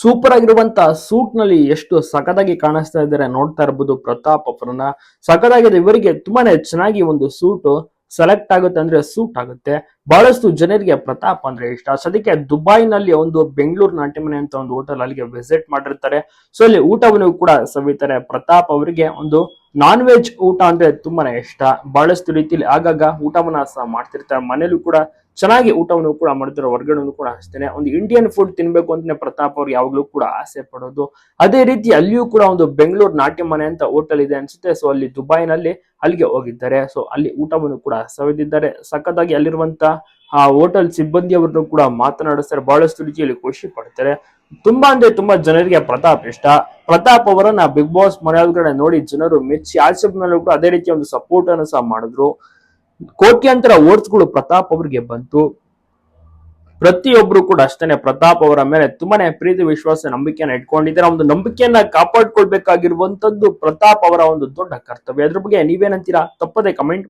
Super ಆಗಿರುವಂತ ಸೂಟ್ನಲ್ಲಿ ಎಷ್ಟು ಸಖತ್ತಾಗಿ ಕಾಣಿಸ್ತಾ ಇದ್ದಾರೆ ನೋಡ್ತಾ ಇರಬಹುದು ಪ್ರತಾಪ್ ಅವರನ್ನ. ಸಖತ್ತಾಗಿದೆ, ಇವರಿಗೆ ತುಂಬಾನೇ ಚೆನ್ನಾಗಿ ಒಂದು ಸೂಟ್ ಸೆಲೆಕ್ಟ್ ಆಗುತ್ತೆ ಅಂದ್ರೆ ಸೂಟ್ ಆಗುತ್ತೆ. ಬಹಳಷ್ಟು ಜನರಿಗೆ ಪ್ರತಾಪ್ ಅಂದ್ರೆ ಇಷ್ಟ. ಸದ್ಯಕ್ಕೆ ದುಬೈನಲ್ಲಿ ಒಂದು ಬೆಂಗಳೂರು ಮನೆ ಅಂತ ಒಂದು ಹೋಟೆಲ್ ಅಲ್ಲಿಗೆ ವಿಸಿಟ್ ಮಾಡಿರ್ತಾರೆ. ಸೊ ಅಲ್ಲಿ ಊಟವನ್ನು ಕೂಡ ಸವಿತಾರೆ. ಪ್ರತಾಪ್ ಅವರಿಗೆ ಒಂದು ನಾನ್ ವೆಜ್ ಊಟ ಅಂದ್ರೆ ತುಂಬಾನೇ ಇಷ್ಟ. ಬಹಳಷ್ಟು ರೀತಿಯಲ್ಲಿ ಆಗಾಗ ಊಟವನ್ನ ಸಹ ಮಾಡ್ತಿರ್ತಾರೆ. ಮನೇಲೂ ಕೂಡ ಚೆನ್ನಾಗಿ ಊಟವನ್ನು ಕೂಡ ಮಾಡಿದ್ರು ಹೊರಗಡೆನೂ ಕೂಡ ಅಷ್ಟೇನೆ ಒಂದು ಇಂಡಿಯನ್ ಫುಡ್ ತಿನ್ಬೇಕು ಅಂತಾನೆ ಪ್ರತಾಪ್ ಅವ್ರು ಯಾವಾಗ್ಲೂ ಕೂಡ ಆಸೆ ಪಡೋದು. ಅದೇ ರೀತಿ ಅಲ್ಲಿಯೂ ಕೂಡ ಒಂದು ಬೆಂಗಳೂರು ನಾಟ್ಯ ಮನೆ ಅಂತ ಹೋಟೆಲ್ ಇದೆ ಅನ್ಸುತ್ತೆ. ಸೊ ಅಲ್ಲಿ ದುಬೈನಲ್ಲಿ ಅಲ್ಲಿಗೆ ಹೋಗಿದ್ದಾರೆ. ಸೊ ಅಲ್ಲಿ ಊಟವನ್ನು ಕೂಡ ಸವಿದಿದ್ದಾರೆ. ಸಖತ್ತಾಗಿ ಅಲ್ಲಿರುವಂತ, ಆ ಹೋಟೆಲ್ ಸಿಬ್ಬಂದಿಯವರನ್ನು ಕೂಡ ಮಾತನಾಡಿಸ್ತಾರೆ. ಬಹಳಷ್ಟು ರೀತಿಯಲ್ಲಿ ಖುಷಿ ಪಡ್ತಾರೆ. ತುಂಬಾ ಅಂದ್ರೆ ತುಂಬಾ ಜನರಿಗೆ ಪ್ರತಾಪ್ ಇಷ್ಟ. ಪ್ರತಾಪ್ ಅವರನ್ನ ಬಿಗ್ ಬಾಸ್ ಮನೆಯೊಳಗಡೆ ನೋಡಿ ಜನರು ಮೆಚ್ಚಿ, ಆಚೆ ಕೂಡ ಅದೇ ರೀತಿಯ ಒಂದು ಸಪೋರ್ಟ್ ಅನ್ನು ಸಹ ಮಾಡಿದ್ರು. ಕೋಟ್ಯಾಂತರ ಓಟ್ಸ್ಗಳು ಪ್ರತಾಪ್ ಅವರಿಗೆ ಬಂತು. ಪ್ರತಿಯೊಬ್ರು ಕೂಡ ಅಷ್ಟೇನೆ ಪ್ರತಾಪ್ ಅವರ ಮೇಲೆ ತುಂಬಾನೇ ಪ್ರೀತಿ, ವಿಶ್ವಾಸ, ನಂಬಿಕೆಯನ್ನ ಇಟ್ಕೊಂಡಿದ್ದಾರೆ. ಒಂದು ನಂಬಿಕೆಯನ್ನ ಕಾಪಾಡ್ಕೊಳ್ಬೇಕಾಗಿರುವಂತದ್ದು ಪ್ರತಾಪ್ ಅವರ ಒಂದು ದೊಡ್ಡ ಕರ್ತವ್ಯ. ಅದ್ರ ಬಗ್ಗೆ ನೀವೇನಂತೀರಾ? ತಪ್ಪದೆ ಕಮೆಂಟ್